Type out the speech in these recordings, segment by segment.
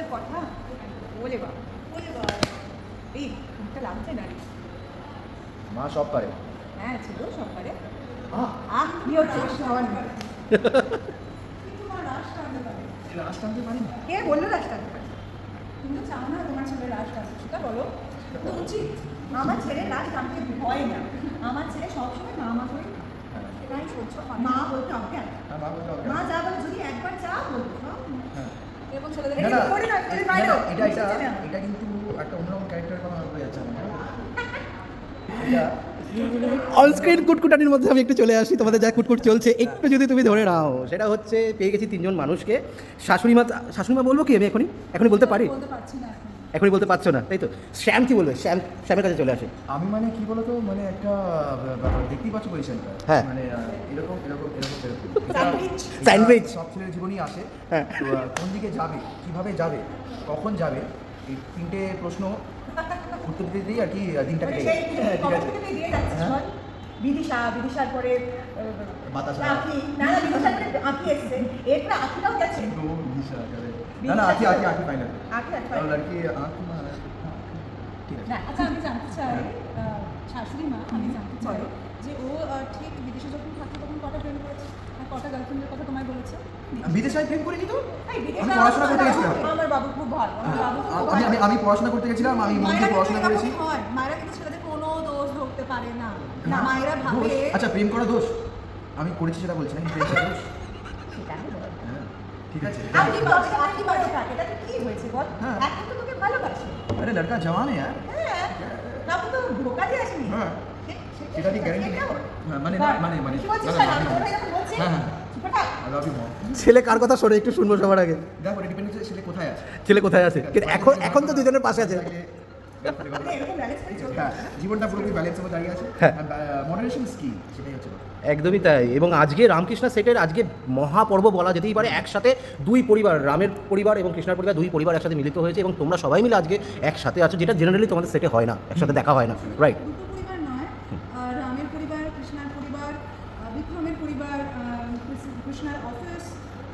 যে কথা? বলে বা বলে বা এই একটা লাগছে না মা সব পারে। হ্যাঁ ছিল সব পারে। আহ! কি হচ্ছে সবার রাস টানতে পারি কে বলল রাস্তা তুমি তো চাও না তোমার ছেলে রাজ টানতে। সেটা বলো। তো উচিত। আমার ছেলে রাজ টানতে ভয় না। আমার ছেলে সবসময় মা মা করে মা বলতে হবে। আর। হ্যাঁ মা বলতে হবে। মা যা বলে যদি একবার যা বলব এটা এটা এটা কিন্তু একটা অন্যরকম ক্যারেক্টারের কথা বলে যাচ্ছে অনস্ক্রিন কুটকুটানির মধ্যে আমি একটু চলে আসি তোমাদের যা কুটকুট চলছে একটু যদি তুমি ধরে নাও সেটা হচ্ছে পেয়ে গেছি তিনজন মানুষকে। শাশুড়ি মা শাশুড়ি মা বলব কি আমি এখনই? এখনই বলতে পারি? বলতে পারছি না এখন এখনই বলতে পারছ না তাই তো শ্যাম কি বলবে? শ্যাম শ্যামের কাছে চলে আসে। আমি মানে কি বলতো মানে একটা ব্যাপার দেখতেই পাচ্ছ পজিশনটা। হ্যাঁ। মানে এরকম এরকম এরকম স্যান্ডউইচ. সব ছেলের জীবনই আসে। হ্যাঁ। তো কোন দিকে যাবে কীভাবে যাবে কখন যাবে এই তিনটে প্রশ্ন উত্তর দিতে দিই আর কি দিনটাকে দিনটা মানে কেটে হ্যাঁ, ঠিক আছে। আছে বিদিশা বিদিশার পরে। আঁখি। না না বিদিশার পরে আঁখি এসছে। এরপরে আঁখিটাও গেছে। না না আঁকি আঁকি আঁকি ফাইনাল আঁক আচ্ছা আমি জানতে চাই আহ, শাশুড়ি মা আমি জানতে চাই যে ও ঠিক বিদেশে যখন থাকতো তখন কটা প্রেম করেছে? আর কটা গার্লফ্রেন্ডের কথা তোমায় বলেছে? বিদেশে আমি প্রেম করিনি তো? আমি পড়াশোনা করতে গেছিলাম। আমার বাবু খুব ভালো। আমি ভালো। আমি পড়াশোনা করতে গেছিলাম আমি মন পড়াশোনা করেছি। হয় মায়েরা কিন্তু ছেলেদের পারে না না না, মায়েরা ভাবে দোষ? আচ্ছা প্রেম করা দোষ আমি করেছি সেটা বলছি না কিন্তু প্রেম করা দোষ সেটা আমি বলবো। হ্যাঁ, ঠিক আছে আপনি বলছেন আপনি বলতে থাকে এটা কি হয়েছে বল হ্যাঁ। এখন তো তোকে ভালোবাসে আরে লড়কা জওয়ান है यार হ্যাঁ তারপর তো ধোকা দিয়ে আসেনি হ্যাঁ সে- সে- সেটা ঠিক গ্যারান্টি সেটাও। মানে বাহ। মানে মানে কি বলছিস না, না, না, তোরা না, এরকম বলছিস? হ্যাঁ, হ্যাঁ। সুপারটা। I love you, mom. ছেলে কার কথা শোনে একটু শুনবো সবার আগে দেখো এটা ডিপেন্ড হচ্ছে ছেলে কোথায় আছে ছেলে কোথায় আছে কিন্তু এখন এখন তো দুজনের পাশে আছে হ্যাঁ হবে। জীবনটা পুরোপুরি ব্যালেন্সে দাঁড়িয়ে আছে হ্যাঁ। মডারেশন কি সেটাই হচ্ছে একদমই তাই এবং আজকে রামকৃষ্ণ সেটের আজকে মহাপর্ব বলা যেতেই পারে একসাথে দুই পরিবার রামের পরিবার এবং কৃষ্ণার পরিবার দুই পরিবার একসাথে মিলিত হয়েছে এবং তোমরা সবাই মিলে আজকে একসাথে আছো যেটা জেনারেলি তোমাদের সেটে হয় না একসাথে দেখা হয় না রাইট দুটো পরিবার নয় আর রামের পরিবার কৃষ্ণার পরিবার আহ, বিক্রমের পরিবার আহ, কৃষ্ণ- কৃষ্ণার অফিস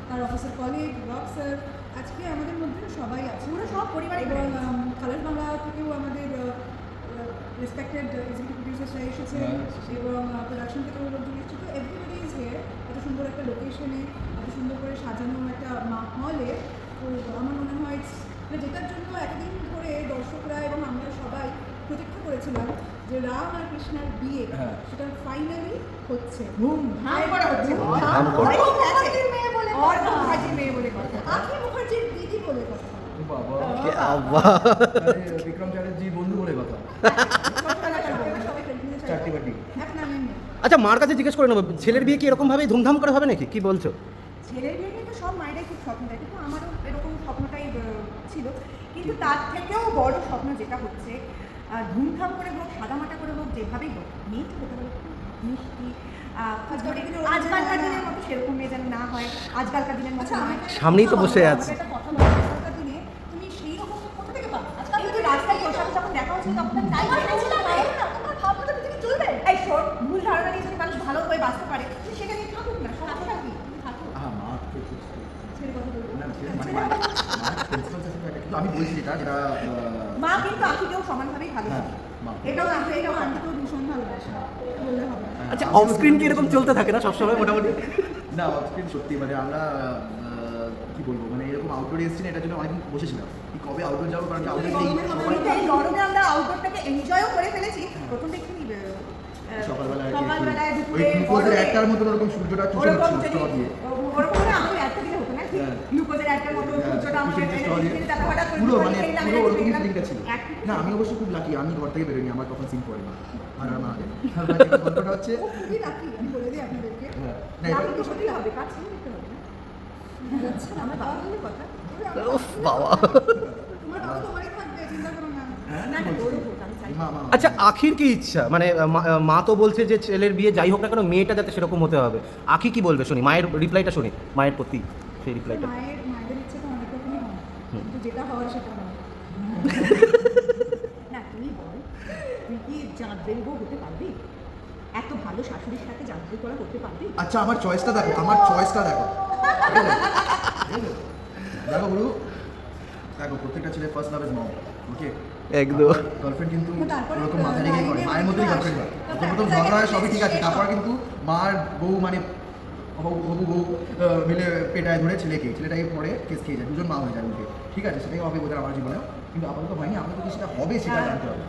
তার অফিসের কলিগ রক স্যার আজকে আমাদের মধ্যে সবাই আছে পুরো সব পরিবারই এবং বেড়ে গেছে। কালার বাংলা থেকেও আমাদের রেসপেক্টেড এক্সিকিউটিভ প্রডিউসার্সরা হ্যাঁ, এবং প্রোডাকশন থেকেও লোকজন এসেছে তো এভরিবডি ইজ হিয়ার এত সুন্দর একটা লোকেশনে এত সুন্দর করে সাজানো একটা হলে তো আমার মনে হয় মানে যেটার জন্য এতদিন ধরে দর্শকরা এবং আমরা সবাই প্রতীক্ষা করেছিলাম যে রাম আর কৃষ্ণার বিয়ে হ্যাঁ। সেটা ফাইনালি হচ্ছে করে হচ্ছে। ধুমধাম করে। অনেক মেয়ে বলে কথা। মেয়ে বলে কথা। আখি মুখার্জির দিদি বলে কথা বাবা কে আব্বা আরে, বিক্রম চ্যাটার্জি বন্ধু বলে কথা সবাই সবাই প্রেগনেন্ট চারটি বাটি এখন আমি নেই আচ্ছা মার কাছে জিজ্ঞেস করে নেব। ছেলের বিয়ে কি এরকমভাবে ধুমধাম করে হবে নাকি? কি বলছো? ছেলের বিয়ে নিয়ে তো সব মায়েরাই খুব স্বপ্ন দেয় কিন্তু আমারও এরকম স্বপ্নটাই ছিল। কিন্তু তার থেকেও বড় স্বপ্ন যেটা হচ্ছে ধুমধাম করে হোক সাদামাটা করে হোক যেভাবেই হোক মেয়েটি হতে হবে মিষ্টি আহ, আজকালকার। দিনের মতো সেরকম মেয়ে যেন না হয় আজকালকার দিনের মতো আচ্ছা সামনেই তো বসে আছে। তুমি সেই রকম কোথা থেকে পাও আজকাল কিন্তু রাস্তায় যখন দেখা হচ্ছে তখন তাই চলবে ভুল ধারণা নিয়ে যদি মানুষ ভালোভাবে বাঁচতে পারে সেখানে থাকুক না কি? মানে আমি বলছি যেটা যেটা মা কিন্তু আখিকেও সমানভাবেই ভালো। হ্যাঁ, এটাও আমি এটাও এটাও আন্টিকেও ভীষণ ভালোবাসে বললে হবে হ্যাঁ, আচ্ছা অফ স্ক্রিন কি এরকম চলতে থাকে না সবসময় মোটামুটি? না অফ স্ক্রিন সত্যি মানে আমরা কি বলব মানে এরকম আউটডোরে এসেছি না এটার জন্য অনেকদিন বসেছিলাম। কবে আউটডোর যাব? কারণ আউটডোর আমরা আউটডোরটাকে এনজয়ও করে ফেলেছি। প্রথম দেখি সকালবেলা সকালবেলায় দুপুরে গ্লুকোজের একটার মতো ওরকম সূর্যটা চুষে ওরকম নিচ্ছিল যদি straw দিয়ে। ওরকম হলে আমাদের একটা দিলে হতো না হ্যাঁ। গ্লুকোজের একটা মতো হ্যাঁ, সূর্যটা পুরো মানে পুরো ওরকমই ফিলিংটা ছিল। না আমি অবশ্য খুব লাকি আমি ঘর থেকে বেরোনি আমার কখন সিন পড়ে না। আর আমার গল্পটা হচ্ছে খুবই রাখি আমি বলে দিই আপনাদেরকে। হ্যাঁ, না, এটা- তো সত্যি হবে কাজ ছেড়ে হবে না। আচ্ছা আমার বাবা বলে কথা। বাবা। তোমার বাবা থাকবে চিন্তা করো না। না না আচ্ছা আখির কি ইচ্ছা? মানে মা- মা তো বলছে যে ছেলের বিয়ে যাই হোক না কেন মেয়েটা যাতে সেরকম হতে হবে। আখি কি বলবে? শুনি মায়ের রিপ্লাইটা শুনি। মায়ের প্রতি সেই রিপ্লাইটা মায়ের মায়েদের ইচ্ছে তো অনেক রকমই কিন্তু যেটা হওয়ার সেটা না তুই বল তুই কি জাঁদরের বউ হতে পারবি? এত ভালো শাশুড়ির সাথে জাঁদরি করা হতে পারবি? আচ্ছা আমার চয়েসটা দেখো আমার চয়েসটা দেখো। দেখো গুরু। দেখো প্রত্যেকটা ছেলে ফার্স্ট লাভ ইজ মম ওকে একদম গার্লফ্রেন্ড কিন্তু ওরকম মাথা করে মায়ের মতোই গার্লফ্রেন্ড হয়। আসে। প্রথম প্রথম ঝগড়া হয় সবই ঠিক আছে। তারপর কিন্তু মার বউ মানে হবু বউ মিলে পেটায় ধরে ছেলেকে। ছেলেটাই পরে কেস খেয়ে যায়। দুজন মা হয়ে যায় উঠে। ঠিক আছে সেটাই হবে ওদের আমার জীবনে কিন্তু আপাতত হয়নি। আপাতত সেটা হবে সেটা হ্যাঁ। জানতে হবে।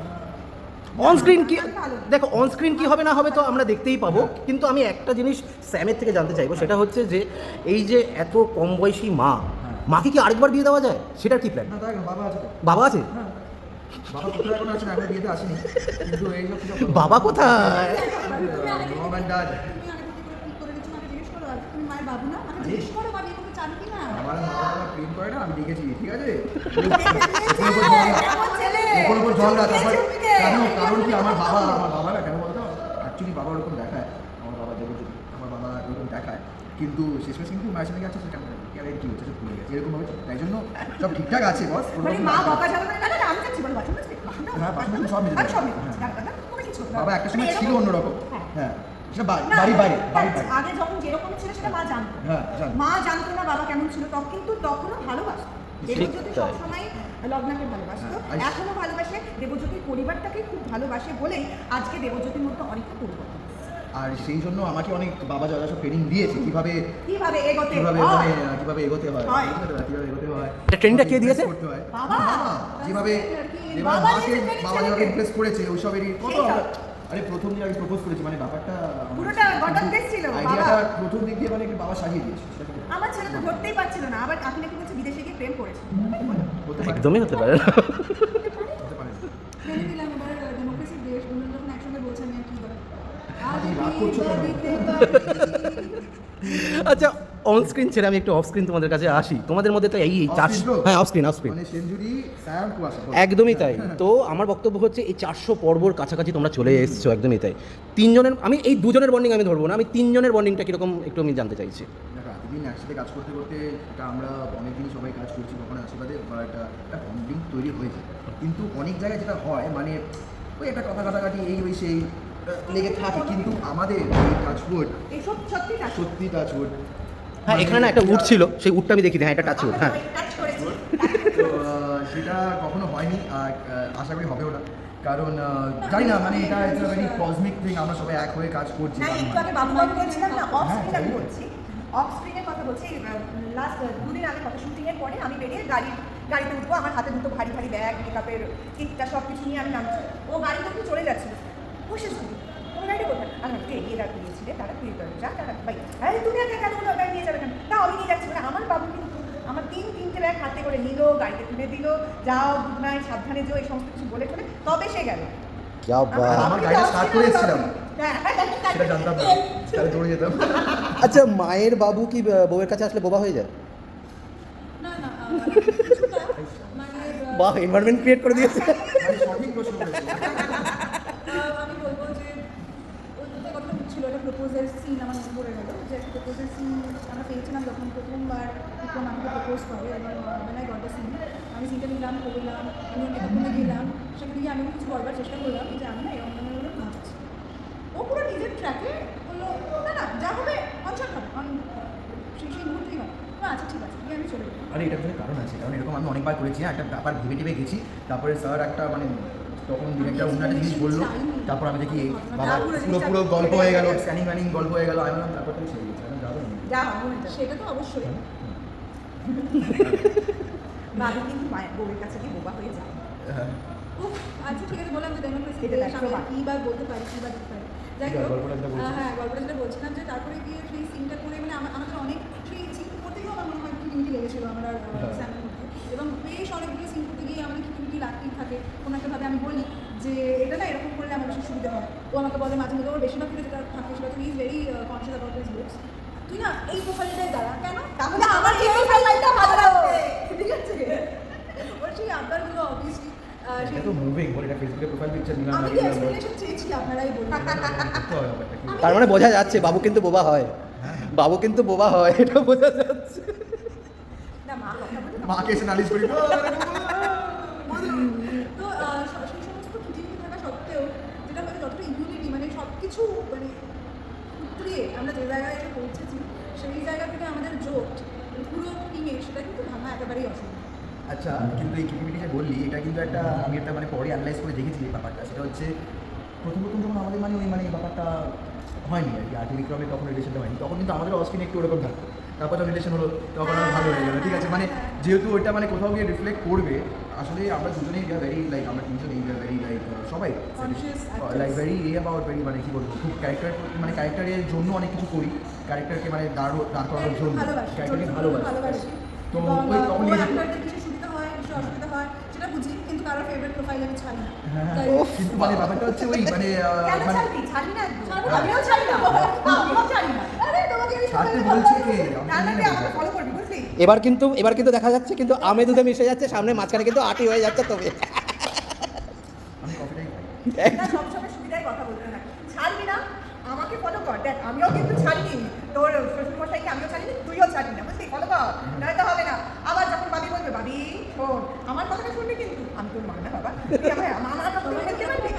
অন স্ক্রিন কি দেখো অন স্ক্রিন কি হবে না হবে তো আমরা দেখতেই পাবো। কিন্তু আমি একটা জিনিস স্যামের থেকে জানতে চাইব সেটা হচ্ছে যে এই যে এত কম বয়সী মা মাকে কি আরেকবার বিয়ে দেওয়া যায়? সেটা কি প্ল্যান বাবা আছে বাবা আছে? হ্যাঁ। বাবা কোথায় কারণ কি আমার বাবা আমার বাবা না কেন বলতো? অ্যাকচুয়ালি বাবা ওরকম দেখায়। আমার বাবা দেবজ্যোতি আমার বাবা দেখায়। কিন্তু শেষমেশ কিন্তু মায়ের সঙ্গে আছে সেটা ক্যারিয়ার কি হচ্ছে সব গেছে এরকম হবে। তাই জন্য সব ঠিকঠাক আছে বস। মা বকা যাবে না, না, না, না, আমি যাচ্ছি, বলো, বাথরুমে হ্যাঁ, বাথরুমে সব নিজে সব যাবে। নিজে যাচ্ছি, দাদা, তুমি কিছু না। বাবা একটা সময় ছিল অন্যরকম। হ্যাঁ। সেটা বাড়ি বাড়ি বাড়ি আগে যখন যেরকম ছিল সেটা মা জানতো। হ্যাঁ মা জানতো না বাবা কেমন ছিল তখন কিন্তু তখনও ভালোবাসতো। ঠিক দেবজ্যোতি সবসময় লগ্নাকে ভালোবাসতো। হ্যাঁ, এখনও ভালোবাসে। দেবজ্যোতির পরিবারটাকে খুব ভালোবাসে বলেই আজকে দেবজ্যোতির মধ্যে অনেকটা পরিবর্তন। আর সেই জন্য আমাকে অনেক বাবা যা সব ট্রেনিং দিয়েছে কীভাবে কীভাবে এগোতে কীভাবে হয়। মানে কীভাবে এগোতে হয় হয়। কীভাবে এগোতে হয় এটা ট্রেনিংটা কে দিয়েছে? করতে হয় বাবা। যেভাবে যেভাবে বাবা মাকে বাবা যেভাবে ইমপ্রেস করেছে ওইসবেরই কত আরে প্রথম যে আমি প্রপোজ করেছি মানে ব্যাপারটা পুরোটা গঠনদেশ ছিল, বাবা। আইডিয়াটা প্রথম দিক দিয়ে মানে বাবা সাজিয়ে দিয়েছে আমার ছেলে তো ধরতেই পারছিল না আবার আপনি নাকি বলছে বিদেশে গিয়ে প্রেম করেছে একদমই হতে পারে না হতে পারে মেনে নিলাম এবার ডেমোক্রেসির দেশ দুজন যখন একসঙ্গে বলছে আমি আর কি বলব? আজ তুমি রাগ করছ কেন? দিতে পারি। আচ্ছা অন স্ক্রিন ছেড়ে আমি একটু অফ স্ক্রিন তোমাদের কাছে আসি। তোমাদের মধ্যে তো এই চারশো হ্যাঁ অফ স্ক্রিন অফ স্ক্রিন। একদমই তাই। তো আমার বক্তব্য হচ্ছে এই চারশো পর্বর কাছাকাছি তোমরা চলে এসেছ একদমই তাই। তিনজনের আমি এই দুজনের বন্ডিং আমি ধরবো না আমি তিনজনের বন্ডিংটা কীরকম একটু আমি জানতে চাইছি। এতদিন একসাথে কাজ করতে করতে এটা আমরা অনেকদিনই সবাই কাজ করছি কখনো আশীর্বাদে বা একটা একটা বন্ডিং তৈরি হয়েছে কিন্তু অনেক জায়গায় যেটা হয় মানে ওই একটা কথা কাটাকাটি এই ওই সেই লেগে থাকে কিন্তু আমাদের এই টাচউড সত্যি না সত্যি টাচউড হ্যাঁ এখানে না একটা উট ছিল সেই উটটা আমি দেখি হ্যাঁ এটা টাচ হ্যাঁ। সেটা কখনো হয়নি আর আশা করি হবেও না। কারণ জানি না মানে এটা একটা ভেরি কসমিক থিং আমরা সবাই এক হয়ে কাজ করছি না একটু মানে। আগে বাবু বাবু বলছিলাম না অফ আমি বলছি অফ স্ক্রিনের কথা বলছি লাস্ট দুদিন আগে কথা শুটিং এর পরে আমি বেরিয়ে গাড়ি গাড়িতে উঠবো আমার হাতে দুটো ভারী ভারী ব্যাগ মেকআপের কিটটা সব কিছু নিয়ে আমি নামছি। ও গাড়িতে একটু চলে যাচ্ছিল। বসে শুনি। তুমি গাড়ি কোথায় আমি একটু এগিয়ে দাঁড়িয়ে দিয়েছিলে তারা তুই যা তারা ভাই আরে তুমি আগে কেন ওগুলো গাড়ি নিয়ে যাবে কেন না আমি নিয়ে যাচ্ছি মানে আমার বাবু কিন্তু আমার তিন তিনটে ব্যাগ হাতে করে নিল গাড়িতে তুলে দিল যাও গুড নাইট সাবধানে যেও এই সমস্ত কিছু বলে ঠলে তবে সে গেল। আমার গাড়িটা start করে এসেছিলাম। হ্যাঁ, সেটা জানতাম না। তাহলে দৌড়ে যেতাম। আচ্ছা মায়ের বাবু কি বউয়ের কাছে আসলে বোবা হয়ে যায়? মানে, আহ, বাহ এনভায়রনমেন্ট ক্রিয়েট করে দিয়েছে। মানে সঠিক প্রশ্ন আমি বলব যে ওই কথা ছিল একটা প্রপোজাল সিন আমার মনে পড়ে গেল যে একটা প্রপোজাল সিন আমরা পেয়েছিলাম যখন প্রথমবার বিক্রম আমাকে প্রপোজ করে এবং বেলায় গল্পের সিন আমি সিনটা নিলাম করলাম আমি মেকআপ করে গেলাম সেখানে গিয়ে আমি কিছু বলবার চেষ্টা করলাম যে আমি না এরকম ধরনের ভাবছি। ও পুরো নিজের ট্র্যাকে বলল না না যা হবে অনশন হবে সেই সেই মুহূর্তেই হবে। আচ্ছা ঠিক আছে আমি চলে আরে এটার জন্য কারণ আছে কারণ এরকম আমি অনেকবার করেছি হ্যাঁ, একটা ব্যাপার ভেবে টেবে গেছি তারপরে স্যার একটা মানে তখন ডিরেক্টর অন্য একটা জিনিস বলল তারপর আমি দেখি বাবা পুরো পুরো গল্প হয়ে গেল স্ক্যানিং ম্যানিং গল্প হয়ে গেল আমি বললাম তারপর তুমি ছেড়ে আমি যাব হবে সেটা তো অবশ্যই। বাবু কিন্তু বউয়ের কাছে গিয়ে বোবা হয়ে যায়। হ্যাঁ। উফ, আচ্ছা ঠিক আছে বললাম যে বা। কী বলতে পারি কী বা দিতে পারি। যাই হোক হ্যাঁ গল্পটা যেটা বলছিলাম যে তারপরে গিয়ে সেই সিনটা করে মানে আমার আমাদের অনেক সেই সিন করতে গিয়েও আমার মনে হয় খিটিমিটি লেগেছিল আমার আর হ্যাঁ। এবং বেশ অনেকগুলো সিন করতে গিয়ে আমাদের লাগতেই থাকে কোনো একটা ভাবে আমি বলি যে এটা না এরকম করলে আমার বেশি সুবিধা হয়। ও আমাকে বলে মাঝে মধ্যে ওর বেশিরভাগ ক্ষেত্রে যেটা থাকে সেটা is very conscious about his looks তুই না এই প্রোফাইলটাই দাঁড়া কেন? তাহলে আমার এই প্রোফাইলটা ভালো লাগবে। ঠিক আছে? ওর সেই আবদারগুলো অবভিয়াসলি। তার মানে বোঝা যাচ্ছে বাবু কিন্তু বোবা হয়। বাবু কিন্তু বোবা হয় এটা বোঝা যাচ্ছে। না মা কথা বলে মাকে এসে নালিশ করি তো সেই সমস্ত খিটিমিটি থাকা সত্ত্বেও যেটা হয়তো যতটা ইমিউনিটি মানে সব কিছু মানে উতরিয়ে আমরা যে জায়গায় এসে পৌঁছেছি, সেই জায়গা থেকে আমাদের জোট, পুরো টিমে সেটা কিন্তু ভাঙা একেবারেই অসম্ভব। আচ্ছা কিন্তু এই ক্রিয়েটিভিটি যে বললি, এটা কিন্তু একটা, আমি একটা মানে পরে অ্যানালাইজ করে দেখেছি এই ব্যাপারটা। সেটা হচ্ছে প্রথম প্রথম যখন আমাদের মানে ওই মানে এই ব্যাপারটা হয়নি আর কি আর্টি বিক্রমে তখন রিলেশনটা হয়নি, তখন কিন্তু আমাদের অস্কিন একটু ওরকম থাকতো। তারপর যখন রিলেশন হলো তখন আমার ভালো হয়ে গেলো। ঠিক আছে মানে যেহেতু ওইটা মানে কোথাও গিয়ে রিফ্লেক্ট করবে আসলে আমরা দুজনেই উই আর ভেরি লাইক আমরা তিনজনেই উই আর ভেরি লাইক সবাই like very a about very মানে কী বলব খুব ক্যারেক্টার মানে ক্যারেক্টারের জন্য অনেক কিছু করি। ক্যারেক্টারকে মানে দাঁড় দাঁড় করানোর জন্য। ক্যারেক্টারকে ভালোবাসি। তো ওই তখন হয় হয় সেটা বুঝি কিন্তু কারোর ফেভারিট প্রোফাইল আমি ছাড়ি না। হ্যাঁ, কিন্তু মানে ব্যাপারটা হচ্ছে ওই মানে এবার কিন্তু এবার কিন্তু দেখা যাচ্ছে কিন্তু আমে দুধে মিশে যাচ্ছে সামনে মাঝখানে কিন্তু আটি হয়ে যাচ্ছে তবে। আমি কফিটাই না সবসময় সুবিধায় কথা বলতে না ছাড়বি না? আমাকে ফলো কর। দেখ আমিও কিন্তু ছাড়িনি। তোর শ্বশুরমশাইকে আমিও ছাড়িনি তুইও ছাড়বি না বুঝলি? ফলো কর। নয়তো হবে না। আবার যখন বাবি বলবে বাবি শোন আমার কথাটা শুনবি কিন্তু? আমি তোর মা না বাবা। আমার আমার কথা তোমাকে পারবি?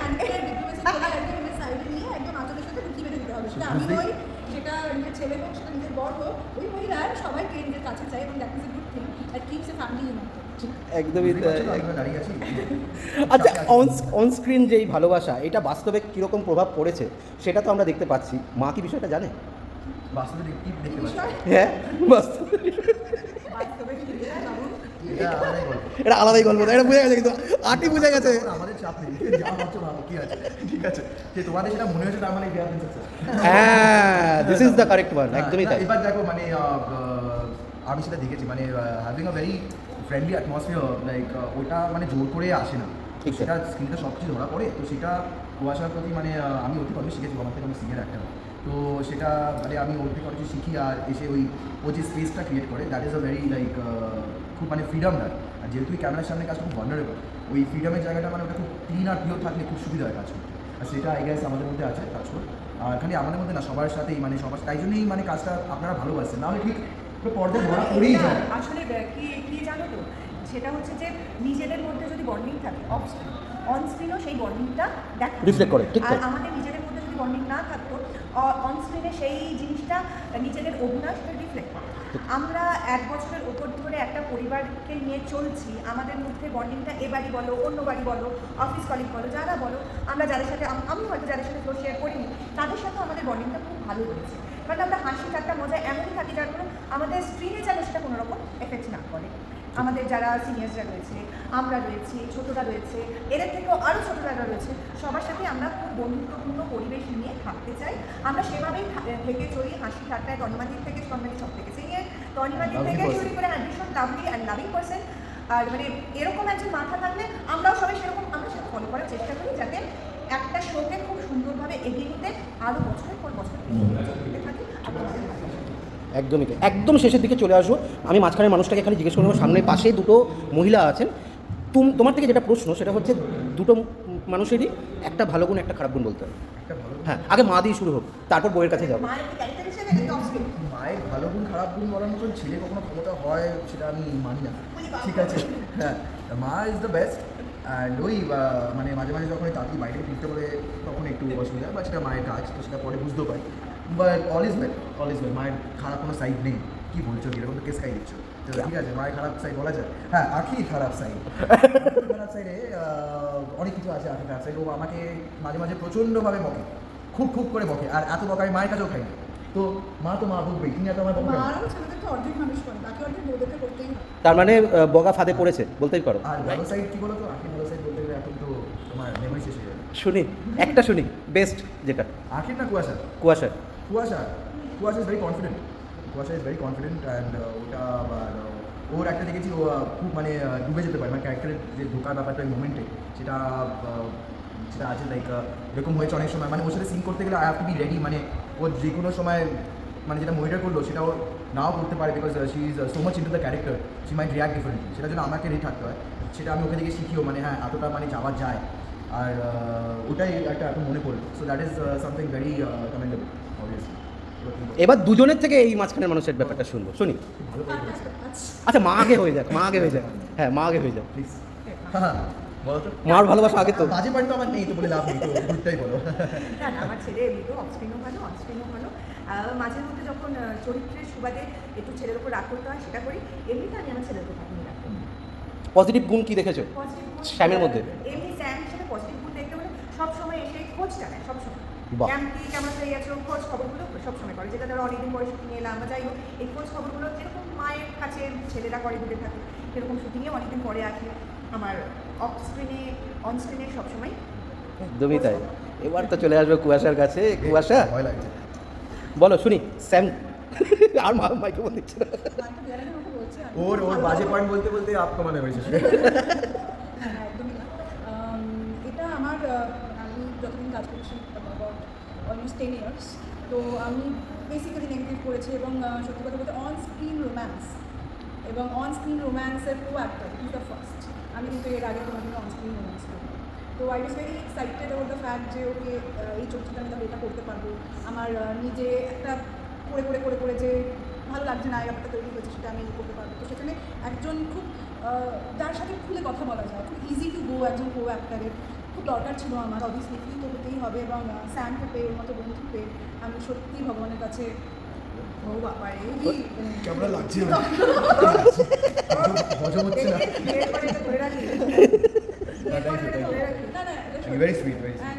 একদম আঁচলের সাথে বেঁধে দিতে হবে। আমি হই, সেটা নিজের ছেলে হোক, সেটা নিজের বর হোক, ওই মহিলার সবাইকে নিজের কাছে চাই এবং is a good thing. That keeps a family united. একদমই আচ্ছা অন অন স্ক্রিন যেই ভালোবাসা এটা বাস্তবে কীরকম প্রভাব পড়েছে সেটা তো আমরা দেখতে পাচ্ছি মা কি বিষয়টা জানে বাস্তবে কি দেখতে পাচ্ছি হ্যাঁ বাস্তবে বাবু? এটা আলাদাই গল্প। এটা বুঝে গেছে কিন্তু আটি বুঝে গেছে। আমাদের চাপ নেই। কি আছে? ঠিক আছে। যে তোমাদের সেটা মনে হচ্ছে তার মানে হ্যাঁ this is the correct one একদমই তাই। এবার দেখো মানে আমি সেটা দেখেছি মানে having a very friendly atmosphere like ওটা মানে জোর করে আসে না। সেটা স্ক্রিনে সব কিছু ধরা পড়ে তো সেটা কুয়াশার প্রতি মানে আমি অতি কমই শিখেছি আমার থেকে আমি সিনিয়র একটা তো সেটা মানে আমি ওর থেকে শিখি আর এসে ওই ও যে স্পেসটা ক্রিয়েট করে that is a very like খুব মানে ফ্রিডম দেয়। আর যেহেতু ওই ক্যামেরার সামনে কাজ খুব ভান্ডারেবল ওই ফ্রিডমের জায়গাটা মানে ওটা খুব ক্লিন আর পিওর থাকলে খুব সুবিধা হয় কাজ করতে। আর সেটা আই গেস আমাদের মধ্যে আছে কাজ করে আর খালি আমাদের মধ্যে না সবার সাথেই মানে সবার তাই জন্যই মানে কাজটা আপনারা ভালোবাসেন। নাহলে ঠিক পুরো পর্দায় ধরা এটা যায়। আসলে কি কি জানো তো? সেটা হচ্ছে যে নিজেদের মধ্যে যদি বন্ডিং থাকে অফ স্ক্রিন অন স্ক্রিনও সেই বন্ডিংটা দেখ Reflect করে, ঠিক আর আমাদের নিজেদের বন্ডিং না থাকতো অন স্ক্রিনে সেই জিনিসটা নিজেদের অভিনয় সেটা রিফ্লেক্ট করে। আমরা এক বছরের ওপর ধরে একটা পরিবারকে নিয়ে চলছি, আমাদের মধ্যে বন্ডিংটা এ বাড়ি বলো অন্য বাড়ি বলো অফিস কলিগ বলো, যারা বলো, আমরা যাদের সাথে, আম- হয়তো যাদের সাথে ফ্লো শেয়ার করিনি, তাদের সাথে আমাদের বন্ডিংটা খুব ভালো হয়েছে। কারণ আমরা হাসি ঠাট্টা মজা এমনই থাকি যার আমাদের স্ক্রিনে যেন সেটা কোনো রকম এফেক্ট না করে। আমাদের যারা সিনিয়র্সরা রয়েছে আমরা রয়েছি ছোটরা রয়েছে এদের থেকেও আরও ছোট যারা রয়েছে সবার সাথে আমরা খুব বন্ধুত্বপূর্ণ পরিবেশ নিয়ে থাকতে চাই আমরা সেভাবেই থেকে চলি হাসি ঠাট্টায় তনিমাদির থেকে সন্ধ্যাদি সব থেকে সিনিয়র তনিমাদির থেকে. শুরু করে হ্যাঁ, ভীষণ লাভলি অ্যান্ড লাভিং পার্সন আর মানে এরকম একজন মাথা থাকলে আমরাও সবাই সেরকম আমরা সেটা ফলো করার চেষ্টা করি যাতে একটা শোকে খুব সুন্দরভাবে এগিয়ে নিতে আরও বছরের পর বছর থাকি আর। একদমই তাই। একদম শেষের দিকে চলে আসব আমি মাঝখানে মানুষটাকে এখানে জিজ্ঞেস করব সামনে পাশে দুটো মহিলা আছেন। তুম তোমার থেকে যেটা প্রশ্ন সেটা হচ্ছে দুটো মানুষেরই একটা ভালো গুণ একটা খারাপ গুণ বলতে হবে। একটা ভালো হ্যাঁ আগে মা দিয়ে শুরু হোক তারপর বইয়ের কাছে যাব। মায়ের ভালো গুণ খারাপ গুণ বলার মতন ছেলে কখনো ক্ষমতা হয় সেটা আমি মানি না। ঠিক আছে? হ্যাঁ মা ইজ দ্য বেস্ট অ্যান্ড ওই মানে মাঝে মাঝে যখন তাড়াতাড়ি বাইরে ফিরতে বলে তখন একটু অসুবিধা হয় বা সেটা মায়ের কাজ তো সেটা পরে বুঝতেও পারি। But all is well all is well মায়ের খারাপ কোনো সাইড নেই। কি বলছো এরকম তো কেস খাই দিচ্ছ। তো ঠিক আছে মায়ের খারাপ সাইড বলা যায়। হ্যাঁ আখি খারাপ সাইড খারাপ সাইডে অনেক কিছু আছে আখি খারাপ সাইড ও আমাকে মাঝে মাঝে প্রচণ্ডভাবে বকে। খুব খুব করে বকে। আর এত বকা আমি মায়ের কাছেও খাই না। তো মা তো মা বকবেই তুমি এত আমার বকবে। অর্ধেক মানুষ করে বাকি অর্ধেক বউদেরকে করতেই হয়। তার মানে বগা ফাঁদে পড়েছে বলতেই পারো। আর ভালো সাইড কি বলো তো আখি ভালো সাইড বলতে গেলে এখন তো তোমার মেমোরি শেষ হয়ে যাবে। শুনি একটা শুনি বেস্ট যেটা। আখির না কুয়াশা? কুয়াশার Kuasha Kuasha is very confident Kuasha is very confident and ওটা আবার uh, ওর একটা দেখেছি ও খুব মানে ডুবে যেতে পারে। মানে ক্যারেক্টারের যে ঢোকার ব্যাপারটা ওই মোমেন্টে সেটা সেটা আছে লাইক এরকম হয়েছে অনেক সময়। মানে ওর সাথে সিং করতে গেলে I have to be ready মানে ও যে কোনো সময় মানে যেটা মহিলা করল সেটা ও নাও করতে পারে because she is so much into the character she might react differently সেটার জন্য আমাকে রেডি থাকতে হয়। সেটা আমি ওকে থেকে শিখিও মানে হ্যাঁ এতটা মানে যাওয়া যায়। আর ওটাই একটা এখন মনে পড়ল। So that is something very commendable obviously এবার দুজনের থেকে এই মাঝখানের মানুষের ব্যাপারটা শুনব। শুনি। আচ্ছা মা আগে হয়ে যাক মা আগে হয়ে যাক। হ্যাঁ মা আগে হয়ে যাক। প্লিজ হ্যাঁ বলো মার ভালোবাসা আগে তো। বাজে পয়েন্ট তো আমার নেই তো বলে লাভ নেই তো দুটাই বলো। না আমার ছেলে এমনিতেও অফস্ক্রিনও ভালো অনস্ক্রিনও ভালো। মাঝে মধ্যে যখন চরিত্রের সুবাদে একটু ছেলের উপর রাগ করতে হয় সেটা করি এমনিতে আমি আমার ছেলের উপর রাগ করি। পজিটিভ গুণ কি দেখেছ? শ্যামের মধ্যে? এমনি স্যাম হিসেবে পজিটিভ গুণ দেখতে হলে সবসময় এসে খোঁজটা নেয় ক্যাম্প কি কেমন হয়ে গেছো? খোঁজ খবরগুলো সবসময় করে যেটা ধরো অনেকদিন পরে শুটিং এলাম বা যাই হোক এই খোঁজ খবরগুলো যেরকম মায়ের কাছে ছেলেরা করে দূরে থাকে সেরকম শুটিংয়ে অনেকদিন পরে আসে। আমার অফ স্ক্রিনে অন স্ক্রিনে সবসময় একদমই তাই। এবার তো চলে আসবে কুয়াশার কাছে। কুয়াশা? ভয় লাগছে। বলো শুনি স্যাম। আর মা মতো বলছে। ওর ওর বাজে পয়েন্ট বলতে বলতে আত্মমানে হয়েছে হ্যাঁ, হ্যাঁ, একদমই না। আম, এটা আমার আহ, আমি যতদিন কাজ করছি অলমোস্ট টেন ইয়ার্স তো আমি বেসিক্যালি নেগেটিভ করেছি এবং সত্যি কথা বলতে অন স্ক্রিন রোম্যান্স এবং on screen রোম্যান্সের co actor is the first আমি কিন্তু এর আগে কোনোদিনও অন স্ক্রিন রোম্যান্স করি তো I was very excited over the fact যে ওকে এই চরিত্রটা আমি তাহলে এটা করতে পারব। আমার নিজে একটা করে করে করে করে যে ভালো লাগছে না ব্যাপারটা তৈরি হয়েছে, সেটা আমি করতে পারব। তো সেখানে একজন খুব যার সাথে খুলে কথা বলা যায়, খুব ইজি টু গো একজন কো অ্যাক্টারের খুব দরকার ছিল আমার অবভিয়াসলি ফিল তো হতেই হবে এবং স্যামকে পেয়ে ওর মতো বন্ধু পেয়ে আমি সত্যি ভগবানের কাছে ও বাবা কেমন লাগছে হজম হচ্ছে।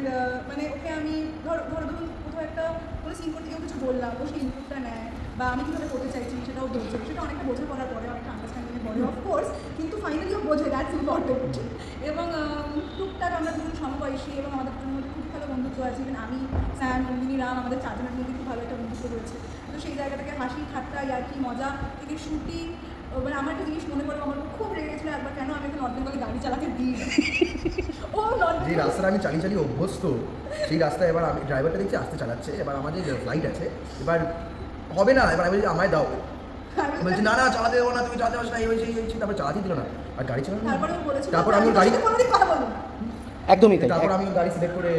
না মানে ওকে আমি ধর ধরো ধরুন কোথাও একটা কোনো সিন করতে কিছু বললাম ও সেই ইনপুটটা নেয় বা আমি কীভাবে করতে চাইছি সেটাও বোঝে সেটা অনেকটা বোঝা পড়ার পরে অনেকটা পড়ে অফকোর্স কিন্তু ফাইনালি ও বোঝে দ্যাটস ইম্পর্টেন্ট এবং টুকটাক আমরা দুজন সমবয়সী এবং আমাদের মধ্যে খুব ভালো বন্ধুত্ব আছে। ইভেন আমি স্যার নন্দিনী রাম আমাদের চারজনের মধ্যে খুব ভালো একটা বন্ধুত্ব রয়েছে। তো সেই জায়গাটাকে হাসি ঠাট্টা ইয়ার্কি মজা থেকে শুটিং মানে আমার একটা জিনিস মনে পড়ে আমার খুব রেগে গেছিল একবার কেন আমি একটা নর্থ গাড়ি চালাতে দিই? ও যে রাস্তাটা আমি চালিয়ে চালিয়ে অভ্যস্ত সেই রাস্তায় এবার আমি ড্রাইভারটা দেখছি আসতে চালাচ্ছে এবার আমার যে ফ্লাইট আছে এবার হবে না এবার আমি আমায় দাও বলছি না না চালাতে দেবো না তুমি চালাতে পারছ না। এই হয়েছে এই হয়েছে তারপর চালাতেই দিল না। আর গাড়ি চালানো? না। তারপরে আমি গাড়ি একদমই তাই তারপর আমি গাড়ি সিলেক্ট করে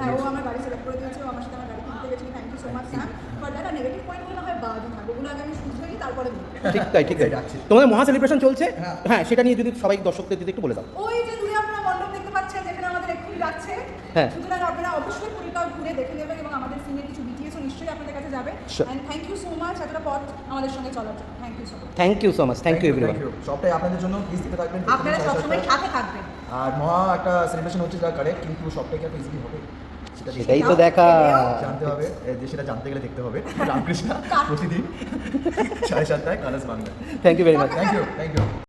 হ্যাঁ ও আমার গাড়ি সিলেক্ট করে দিয়েছে ও আমার সাথে আমার গাড়ি কিনতে গেছিল thank you so much Sam but that negative পয়েন্টগুলো না হয় বাদ থাকবে ওগুলো আগে আমি শুধরে তারপরে ঠিক তাই ঠিক তাই। তোমাদের মহা সেলিব্রেশন চলছে? হ্যাঁ। হ্যাঁ সেটা নিয়ে যদি সবাই দর্শকদের যদি একটু বলে দাও। ওই যে দূরে আপনারা মণ্ডপ দেখতে পাচ্ছেন যেখানে আমাদের এক্ষুনি হ্যাঁ। সুতরাং আপনারা অবশ্যই পুরীটাও ঘুরে দেখে নেবেন এবং আমাদের সিনের কিছু বিটিএসও Sure. And thank you so much এতটা পথ আমাদের সঙ্গে চলার জন্য। Thank you so much thank you so much thank you everyone সবটাই আপনাদের জন্য। প্লিজ দিতে থাকবেন আপনারা সবসময় সাথে থাকবেন। আর মহা একটা সেলিব্রেশন হচ্ছে যা কারেক্ট কিন্তু সবটাই কি এত ইজিলি হবে? সেটা সেটাই তো দেখা। জানতে হবে। যে সেটা জানতে গেলে দেখতে হবে। রামকৃষ্ণ প্রতিদিন সাড়ে সাতটায় Colors Bangla thank you very much thank you thank you